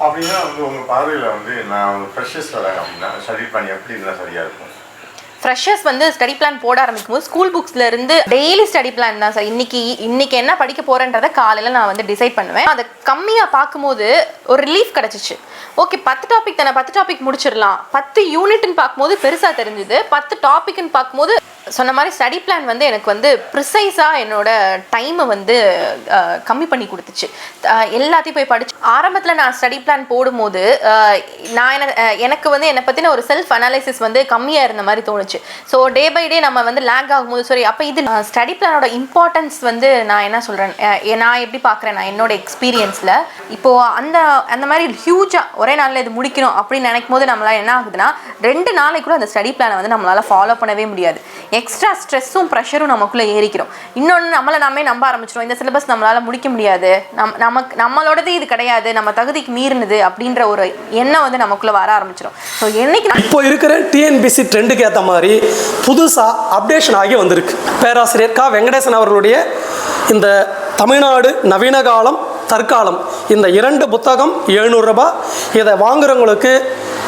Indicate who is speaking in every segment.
Speaker 1: அப்படின்னா வந்து உங்கள் பார்வையில் வந்து நான் வந்து ஃப்ரெஷர்ஸ் வரேன் அப்படின்னா ஸ்டடி பிளான் எப்படி இருந்தால் சரியாக இருக்கும்?
Speaker 2: ஃப்ரெஷர்ஸ் வந்து ஸ்டடி பிளான் போட ஆரம்பிக்கும் போது ஸ்கூல் புக்ஸ்ல இருந்து டெய்லி ஸ்டடி பிளான் தான் சார் இன்னைக்கு இன்னைக்கு என்ன படிக்க போறேன்றத காலையில நான் வந்து டிசைட் பண்ணுவேன். அதை கம்மியா பார்க்கும்போது ஒரு ரிலீஃப் கிடச்சிச்சு. ஓகே பத்து டாபிக் தானே பத்து டாபிக் முடிச்சிடலாம். பத்து யூனிட்னு பார்க்கும்போது பெருசாக தெரிஞ்சுது. பத்து டாபிக்னு பார்க்கும்போது சொன்ன மாதிரி ஸ்டடி பிளான் வந்து எனக்கு வந்து ப்ரிசைஸாக என்னோட டைமை வந்து கம்மி பண்ணி கொடுத்துச்சு. எல்லாத்தையும் போய் படிச்சு ஆரம்பத்தில் நான் ஸ்டடி பிளான் போடும்போது நான் என்ன எனக்கு வந்து என்னை பற்றின ஒரு செல்ஃப் அனாலிசிஸ் வந்து கம்மியாக இருந்த மாதிரி தோணுச்சு. ஸோ டே பை டே நம்ம வந்து லேக் ஆகும்போது சரி அப்போ இது ஸ்டடி பிளானோட இம்பார்ட்டன்ஸ் வந்து நான் என்ன சொல்கிறேன் நான் எப்படி பார்க்குறேன் நான் என்னோட எக்ஸ்பீரியன்ஸில் இப்போது அந்த அந்த மாதிரி ஹியூஜாக ஒரே நாளில் இது முடிக்கணும் அப்படின்னு நினைக்கும் போது நம்மளால் என்ன ஆகுதுன்னா ரெண்டு நாளைக்குள்ள அந்த ஸ்டடி பிளானை வந்து நம்மளால் ஃபாலோ பண்ணவே முடியாது. எக்ஸ்ட்ரா ஸ்ட்ரெஸ்ஸும் ப்ரெஷரும் நமக்குள்ளே ஏறிக்கிறோம். இன்னொன்று நம்மளை நாமே நம்ப ஆரம்பிச்சிடும் இந்த சிலபஸ் நம்மளால் முடிக்க முடியாது. நம் நமக்கு நம்மளோடது இது கிடையாது. நம்ம தகுதிக்கு மீறினது அப்படின்ற ஒரு எண்ணம் வந்து நமக்குள்ளே வர ஆரம்பிச்சிடும் ஸோ என்னைக்கு நான்
Speaker 3: இப்போ இருக்கிற டிஎன்பிசி ட்ரெண்டுக்கு ஏற்ற மாதிரி புதுசாக அப்டேஷன் ஆகி வந்திருக்கு. பேராசிரியர் கா. வெங்கடேசன் அவர்களுடைய இந்த தமிழ்நாடு நவீன காலம் தற்காலம். இந்த இரண்டு புத்தகம் எழுநூறு ரூபாய். இதை வாங்குறவங்களுக்கு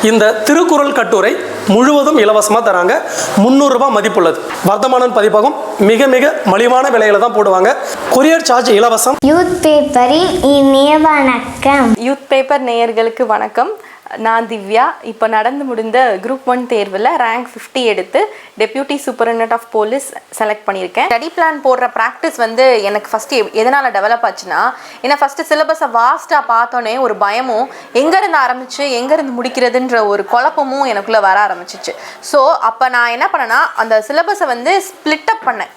Speaker 3: இந்த திருக்குறள் கட்டுரை முழுவதும் இலவசமாக தராங்க. முந்நூறுரூபா மதிப்புள்ளது. வர்த்தமானன் பதிப்பகம் மிக மிக மலிவான விலையில தான் போடுவாங்க. கொரியர் சார்ஜ் இலவசம்.
Speaker 4: யூத் பேப்பரின் இனிய வணக்கம்
Speaker 2: யூத் பேப்பர் நேயர்களுக்கு வணக்கம். நான் திவ்யா. இப்போ நடந்து முடிந்த குரூப் ஒன் தேர்வில் ரேங்க் 50 எடுத்து deputy superintendent of police select பண்ணியிருக்கேன். ஸ்டடி பிளான் போடுற ப்ராக்டிஸ் வந்து எனக்கு ஃபஸ்ட்டு எதனால் டெவலப் ஆச்சுன்னா ஏன்னா ஃபஸ்ட்டு சிலபஸை வாஸ்ட்டாக பார்த்தோன்னே ஒரு பயமும் எங்கேருந்து ஆரம்பித்து எங்கேருந்து முடிக்கிறதுன்ற ஒரு குழப்பமும் எனக்குள்ளே வர ஆரம்பிச்சிச்சு. ஸோ அப்போ நான் என்ன பண்ணேன்னா அந்த சிலபஸை வந்து ஸ்ப்ளிட் அப் பண்ணேன்.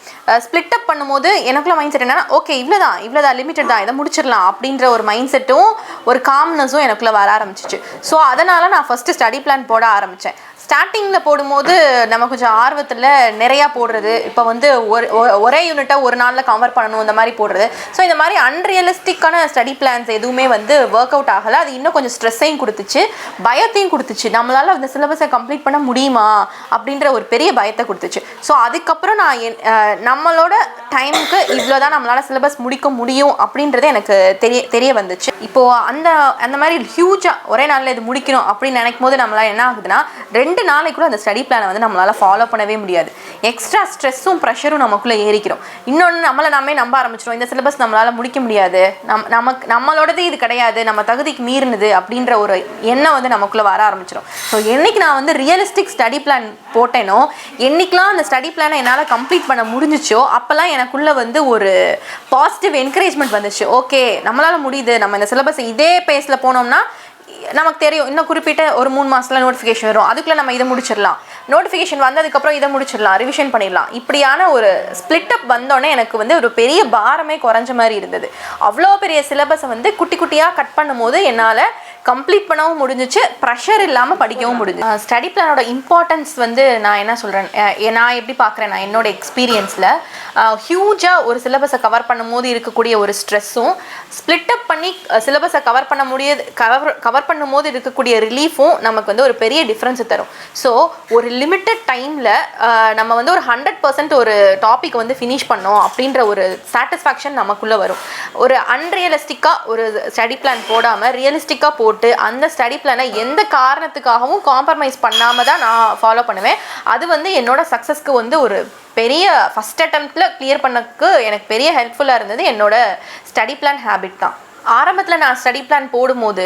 Speaker 2: ஸ்ப்ளிட் அப் பண்ணும்போது எனக்குள்ள மைண்ட் செட் என்னன்னா ஓகே இவ்வளோதான் இவ்வளோதான் லிமிட்டட் தான் இதை முடிச்சிடலாம் அப்படின்ற ஒரு மைண்ட் செட்டும் ஒரு காம்னஸும் எனக்குள்ளே வர ஆரம்பிச்சிச்சு. ஸோ அதனால் நான் ஃபஸ்ட்டு ஸ்டடி பிளான் போட ஆரம்பித்தேன் ஸ்டார்டிங்கில் போடும்போது நம்ம கொஞ்சம் ஆர்வத்தில் நிறையா போடுறது. இப்போ வந்து ஒரு ஒ- ஒரே யூனிட்டை ஒரு நாளில் கவர் பண்ணணும் இந்த மாதிரி போடுறது. ஸோ இந்த மாதிரி அன்ரியலிஸ்டிக்கான ஸ்டடி பிளான்ஸ் எதுவுமே வந்து ஒர்க் அவுட் ஆகலை. அது இன்னும் கொஞ்சம் ஸ்ட்ரெஸ்ஸையும் கொடுத்துச்சு. பயத்தையும் கொடுத்துச்சு. நம்மளால் அந்த சிலபஸை கம்ப்ளீட் பண்ண முடியுமா? அப்படின்ற ஒரு பெரிய பயத்தை கொடுத்துச்சு. ஸோ அதுக்கப்புறம் நான் என் நம்மளோட டைமுக்கு இவ்வளோ தான் நம்மளால் சிலபஸ் முடிக்க முடியும் அப்படின்றது எனக்கு தெரிய தெரிய வந்துச்சு. இப்போது அந்த அந்த மாதிரி ஹியூஜாக ஒரே நாளில் இது முடிக்கணும் அப்படின்னு நினைக்கும் போது நம்மளால் என்ன ஆகுதுன்னா ரெண்டு நாளைக்குள்ள அந்த ஸ்டடி பிளானை வந்து நம்மளால் ஃபாலோ பண்ணவே முடியாது. எக்ஸ்ட்ரா ஸ்ட்ரெஸ்ஸும் ப்ரெஷரும் நமக்குள்ளே ஏறிக்கிறோம் இன்னொன்று நம்மளை நாமே நம்ப ஆரம்பிச்சிடும் இந்த சிலபஸ் நம்மளால் முடிக்க முடியாது. நம் நமக்கு நம்மளோடது இது கிடையாது. நம்ம தகுதிக்கு மீறினது அப்படின்ற ஒரு எண்ணம் வந்து நமக்குள்ளே வர ஆரம்பிச்சிடும் ஸோ என்னைக்கு நான் வந்து ரியலிஸ்டிக் ஸ்டடி பிளான் போட்டேனோ என்னைக்கெலாம் அந்த ஸ்டடி பிளானை என்னால் கம்ப்ளீட் பண்ண முடிஞ்சிச்சோ அப்போல்லாம் எனக்குள்ளே வந்து ஒரு பாசிட்டிவ் என்கரேஜ்மெண்ட் வந்துச்சு. ஓகே நம்மளால் முடியுது. நம்ம இந்த சிலபஸ் இதே பேஸில் போனோம்னா நமக்கு தெரியும். இன்னும் குறிப்பிட்ட ஒரு மூணு மாசத்துல நோட்டிஃபிகேஷன் வரும். அதுக்குள்ள நம்ம இதை முடிச்சிடலாம். நோட்டிஃபிகேஷன் வந்ததுக்கப்புறம் இதை முடிச்சிடலாம். ரிவிஷன் பண்ணிடலாம். இப்படியான ஒரு ஸ்பிளிட் அப் வந்தோடனே எனக்கு வந்து ஒரு பெரிய பாரமே குறைஞ்ச மாதிரி இருந்தது. அவ்வளோ பெரிய சிலபஸை வந்து குட்டி குட்டியாக கட் பண்ணும்போது என்னால் கம்ப்ளீட் பண்ணவும் முடிஞ்சிச்சு. ப்ரெஷர் இல்லாமல் படிக்கவும் முடிஞ்சு ஸ்டடி பிளானோட இம்பார்ட்டன்ஸ் வந்து நான் என்ன சொல்கிறேன் நான் எப்படி பார்க்குறேன்? நான் என்னோட எக்ஸ்பீரியன்ஸில் ஹியூஜாக ஒரு சிலபஸை கவர் பண்ணும்போது இருக்கக்கூடிய ஒரு ஸ்ட்ரெஸ்ஸும் ஸ்பிளிட் அப் பண்ணி சிலபஸை கவர் பண்ண முடியாது கவர் கவர் பண்ணும்போது இருக்கக்கூடிய ரிலீஃபும் நமக்கு வந்து ஒரு பெரிய டிஃப்ரென்ஸ் தரும். ஸோ ஒரு லிமிட்டட் டைமில் நம்ம வந்து ஒரு ஹண்ட்ரட் பர்சன்ட் ஒரு டாபிக் வந்து ஃபினிஷ் பண்ணோம் அப்படின்ற ஒரு சாட்டிஸ்ஃபேக்ஷன் நமக்குள்ளே வரும். ஒரு அன்ரியலிஸ்டிக்காக ஒரு ஸ்டடி பிளான் போடாமல் ரியலிஸ்டிக்காக போட்டு அந்த ஸ்டடி பிளானை எந்த காரணத்துக்காகவும் காம்ப்ரமைஸ் பண்ணாமல் தான் நான் ஃபாலோ பண்ணுவேன். அது வந்து என்னோட சக்ஸஸ்க்கு வந்து ஒரு பெரிய ஃபஸ்ட் அட்டம்ப்டில் கிளியர் பண்ணக்கு எனக்கு பெரிய ஹெல்ப்ஃபுல்லாக இருந்தது என்னோட ஸ்டடி பிளான் ஹேபிட் தான். ஆரம்பத்தில் நான் ஸ்டடி பிளான் போடும்போது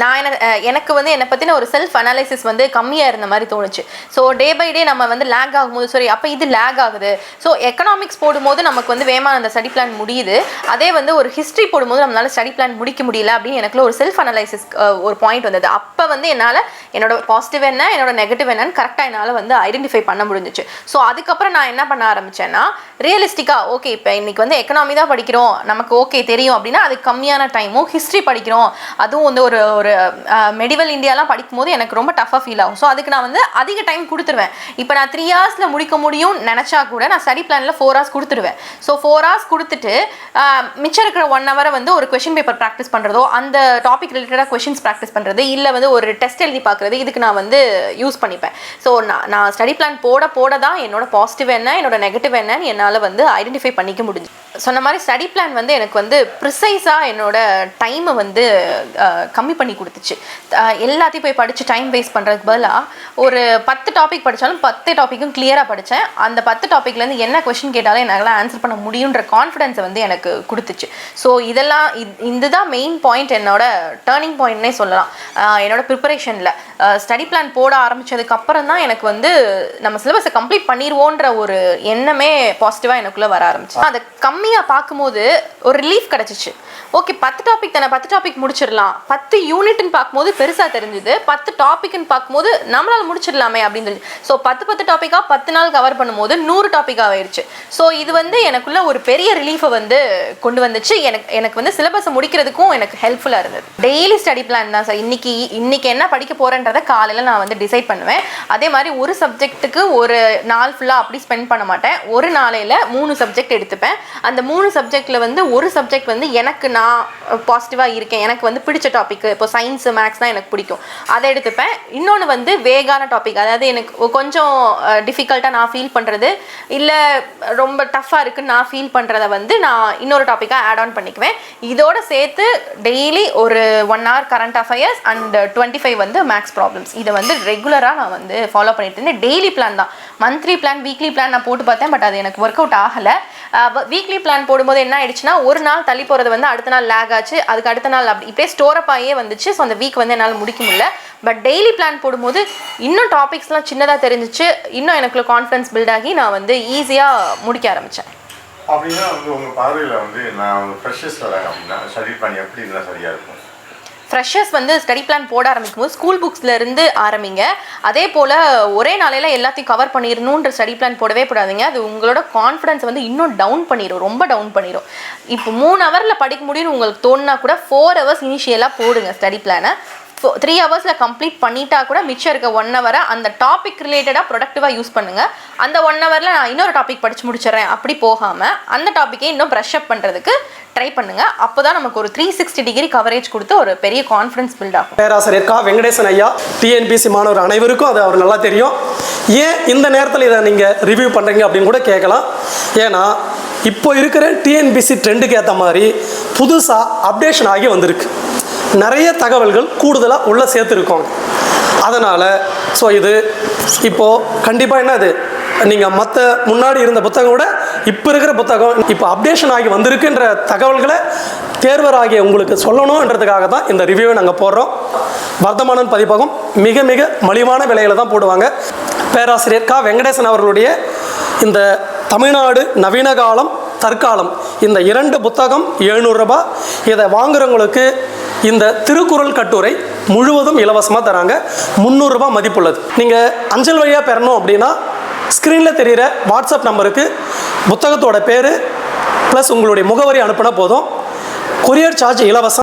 Speaker 2: நான் என்ன எனக்கு வந்து என்னை பற்றின ஒரு செல்ஃப் அனாலிசிஸ் வந்து கம்மியாக இருந்த மாதிரி தோணுச்சு. ஸோ டே பை டே நம்ம வந்து லேக் ஆகும்போது சரி அப்போ இது லேக் ஆகுது. ஸோ எக்கனாமிக்ஸ் போடும்போது நமக்கு வந்து வேமா அந்த ஸ்டடி பிளான் முடியுது. அதே வந்து ஒரு ஹிஸ்ட்ரி போடும்போது நம்மளால் ஸ்டடி பிளான் முடிக்க முடியல அப்படின்னு எனக்குள்ள ஒரு செல்ஃப் அனலைசிஸ் ஒரு பாயிண்ட் வந்தது. அப்போ வந்து என்னால் என்னோட பாசிட்டிவ் என்ன என்னோட நெகட்டிவ் என்னன்னு கரெக்டாக என்னால் வந்து ஐடென்டிஃபை பண்ண முடிஞ்சிச்சு. ஸோ அதுக்கப்புறம் நான் என்ன பண்ண ஆரம்பிச்சேன்னா ரியலிஸ்டிக்காக ஓகே இப்போ இன்னைக்கு வந்து எக்கனாமி தான் படிக்கிறோம். நமக்கு ஓகே தெரியும் அப்படின்னா அதுக்கு கம்மியான டைமும் ஹிஸ்ட்ரி படிக்கிறோம். அதுவும் வந்து ஒரு ஒரு மெடிவல் இந்தியாலாம் படிக்கும்போது எனக்கு ரொம்ப டஃபாக ஃபீல் ஆகும். ஸோ அதுக்கு நான் வந்து அதிக டைம் கொடுத்துருவேன். இப்போ நான் த்ரீ ஹவர்ஸில் முடிக்க முடியும் நினச்சா கூட நான் ஸ்டடி பிளானில் ஃபோர் ஹவர்ஸ் கொடுத்துருவேன். ஸோ ஃபோர் ஹவர்ஸ் கொடுத்துட்டு மிச்சம் இருக்கிற ஒன் ஹவரை வந்து ஒரு கொஷின் பேப்பர் ப்ராக்டிஸ் பண்ணுறதோ அந்த டாபிக் ரிலேட்டடாக கொஷின்ஸ் ப்ராக்டிஸ் பண்ணுறது இல்லை வந்து ஒரு டெஸ்ட் எழுதி பார்க்குறது இதுக்கு நான் வந்து யூஸ் பண்ணிப்பேன். ஸோ நான் நான் ஸ்டடி பிளான் போட போட தான் என்னோட பாசிட்டிவ் என்ன என்னோட நெகட்டிவ் என்னன்னு என்னால் வந்து ஐடென்டிஃபை பண்ணிக்க முடிஞ்சு சொன்ன மாதிரி ஸ்டடி பிளான் வந்து எனக்கு வந்து ப்ரிசைஸாக என்னோட டைமை வந்து கம்மி பண்ணி கொடுத்துச்சு. எல்லாத்தையும் போய் படித்து டைம் வேஸ்ட் பண்ணுறதுக்கு பதிலாக ஒரு பத்து டாபிக் படித்தாலும் பத்து டாப்பிக்கும் கிளியராக படித்தேன் அந்த பத்து டாப்பிக்லேருந்து என்ன கொஷின் கேட்டாலும் என்னால் ஆன்சர் பண்ண முடியுன்ற கான்ஃபிடென்ஸை வந்து எனக்கு கொடுத்துச்சு. ஸோ இதெல்லாம் இது இதுதான் மெயின் பாயிண்ட் என்னோட டேர்னிங் பாயிண்ட்னே சொல்லலாம். என்னோட ப்ரிப்பரேஷனில் ஸ்டடி பிளான் போட ஆரம்பித்ததுக்கப்புறம் தான் எனக்கு வந்து நம்ம சிலபஸை கம்ப்ளீட் பண்ணிடுவோன்ற ஒரு எண்ணமே பாசிட்டிவாக எனக்குள்ளே வர ஆரம்பிச்சு. அதை கம்மி கம்மியாக பார்க்கும்போது ஒரு ரிலீஃப் கிடச்சிச்சு. ஓகே பத்து டாபிக் தானே பத்து டாபிக் முடிச்சிடலாம். பத்து யூனிட்னு பார்க்கும்போது பெருசாக தெரிஞ்சுது. பத்து டாபிக்னு பார்க்கும்போது நம்மளால் முடிச்சிடலாமே அப்படின்னு சொல்லி ஸோ பத்து பத்து டாப்பிக்காக பத்து நாள் கவர் பண்ணும்போது நூறு டாப்பிக்காக ஆயிடுச்சு. ஸோ இது வந்து எனக்குள்ள ஒரு பெரிய ரிலீஃபை வந்து கொண்டு வந்துச்சு. எனக்கு எனக்கு வந்து சிலபஸை முடிக்கிறதுக்கும் எனக்கு ஹெல்ப்ஃபுல்லாக இருந்தது. டெய்லி ஸ்டடி பிளான் தான் சார் இன்னைக்கு இன்னைக்கு என்ன படிக்க போகிறேன்றதை காலையில் நான் வந்து டிசைட் பண்ணுவேன். அதே மாதிரி ஒரு சப்ஜெக்ட்டுக்கு ஒரு நாள் ஃபுல்லாக அப்படி ஸ்பெண்ட் பண்ண மாட்டேன். ஒரு நாளையில் மூணு சப்ஜெக்ட் எடுத்துப்பேன். அந்த மூணு சப்ஜெக்டில் வந்து ஒரு சப்ஜெக்ட் வந்து எனக்கு நான் பாசிட்டிவாக இருக்கேன். எனக்கு வந்து பிடிச்ச டாபிக் இப்போ சயின்ஸு மேக்ஸ் தான் எனக்கு பிடிக்கும். அதை எடுத்துப்பேன். இன்னொன்று வந்து வேகான டாபிக் அதாவது எனக்கு கொஞ்சம் டிஃபிகல்ட்டாக நான் ஃபீல் பண்ணுறது இல்லை ரொம்ப டஃப்பாக இருக்குன்னு நான் ஃபீல் பண்ணுறத வந்து நான் இன்னொரு டாப்பிக்காக ஆட் ஆன் பண்ணிக்குவேன். இதோட சேர்த்து டெய்லி ஒரு one hour current affairs and twenty five வந்து மேக்ஸ் ப்ராப்ளம்ஸ் இதை வந்து ரெகுலராக நான் வந்து ஃபாலோ பண்ணிட்டு இருந்தேன். டெய்லி பிளான் தான். மந்த்லி பிளான் வீக்லி பிளான் நான் போட்டு பார்த்தேன் பட் அது எனக்கு ஒர்க் அவுட் ஆகலை வீக்லி பிளான் போடும்போது என்ன ஆயிடுச்சுன்னா ஒரு நாள் தள்ளி போகிறது வந்து அடுத்த நாள் லேக் ஆச்சு. அதுக்கு அடுத்த நாள் அப்படி இப்படியே ஸ்டோர் ஆகியே வந்துச்சு. ஸோ அந்த வீக் வந்து என்னால் முடிக்க முடியல. பட் டெய்லி பிளான் போடும்போது இன்னும் டாபிக்ஸ்லாம் சின்னதாக தெரிஞ்சிச்சு. இன்னும் எனக்குள்ள கான்ஃபிடன்ஸ் பில்ட் ஆகி நான் வந்து ஈஸியாக முடிக்க ஆரம்பித்தேன்
Speaker 1: அப்படின்னா வந்து உங்கள் பார்வையில் வந்து நான் ஃப்ரெஷர்ஸ் வராங்க அப்படின்னா ஸ்டடி பண்ணி எப்படி இருந்தால் சரியாக இருக்கும்?
Speaker 2: ஃப்ரெஷர்ஸ் வந்து ஸ்டடி பிளான் போட ஆரம்பிக்கும் போது ஸ்கூல் புக்ஸ்லேருந்து ஆரம்பிங்க. அதே போல் ஒரே நாளையில் எல்லாத்தையும் கவர் பண்ணிடணுன்ற ஸ்டடி பிளான் போடவே போடாதீங்க. அது உங்களோட கான்ஃபிடன்ஸ் வந்து இன்னும் டவுன் பண்ணிடும் ரொம்ப டவுன் பண்ணிடும் இப்போ மூணு ஹவரில் படிக்க முடியும்னு உங்களுக்கு தோணுனா கூட ஃபோர் ஹவர்ஸ் இனிஷியலாக போடுங்க ஸ்டடி பிளானை த்ரீ ஹவர்ஸில் கம்ப்ளீட் பண்ணிட்டா கூட மிச்சம் இருக்க ஒன் ஹவரை அந்த டாபிக் ரிலேட்டடாக ப்ரொடக்டிவாக யூஸ் பண்ணுங்கள் அந்த ஒன் ஹவரில் நான் இன்னொரு டாபிக் படித்து முடிச்சிடுறேன். அப்படி போகாமல் அந்த டாப்பிக்கே இன்னும் ப்ரஷ் அப் பண்ணுறதுக்கு ட்ரை பண்ணுங்கள் அப்போ தான் நமக்கு ஒரு த்ரீ சிக்ஸ்டி டிகிரி கவரேஜ் கொடுத்து ஒரு பெரிய கான்ஃபிடன்ஸ் பில்ட் ஆகும்.
Speaker 3: பேராசிரியர் கா வெங்கடேசன் ஐயா டிஎன்பிசி மாணவர் அனைவருக்கும் அது அவர் நல்லா தெரியும். ஏன் இந்த நேரத்தில் இதை நீங்கள் ரிவ்யூ பண்ணுறீங்க அப்படின்னு கூட கேட்கலாம். ஏன்னா இப்போ இருக்கிற டிஎன்பிசி ட்ரெண்டுக்கு ஏற்ற மாதிரி புதுசாக அப்டேஷன் ஆகி வந்திருக்கு. நிறைய தகவல்கள் கூடுதலாக உள்ளே சேர்த்துருக்கோங்க அதனால் ஸோ இது இப்போது கண்டிப்பாக என்னது? நீங்கள் மற்ற முன்னாடி இருந்த புத்தகம் விட இப்போ இருக்கிற புத்தகம் இப்போ அப்டேஷன் ஆகி வந்திருக்குன்ற தகவல்களை தேர்வராகிய உங்களுக்கு சொல்லணுன்றதுக்காக தான் இந்த ரிவ்யூவை நாங்கள் போடுறோம். வர்த்தமானன் பதிப்பகம் மிக மிக மலிவான விலையில தான் போடுவாங்க. பேராசிரியர் கா. வெங்கடேசன் அவர்களுடைய இந்த தமிழ்நாடு நவீன காலம் தற்காலம் இந்த இரண்டு புத்தகம் எழுநூறுரூபா இதை வாங்குறவங்களுக்கு இந்த திருக்குறள் கட்டுரை முழுவதும் இலவசமாக தராங்க. முந்நூறுரூபா மதிப்புள்ளது. நீங்கள் அஞ்சல் வழியாக பெறணும் அப்படின்னா ஸ்க்ரீனில் தெரிகிற வாட்ஸ்அப் நம்பருக்கு புத்தகத்தோட பேர் ப்ளஸ் உங்களுடைய முகவரி அனுப்பினா போதும். கொரியர் சார்ஜ் இலவசம்.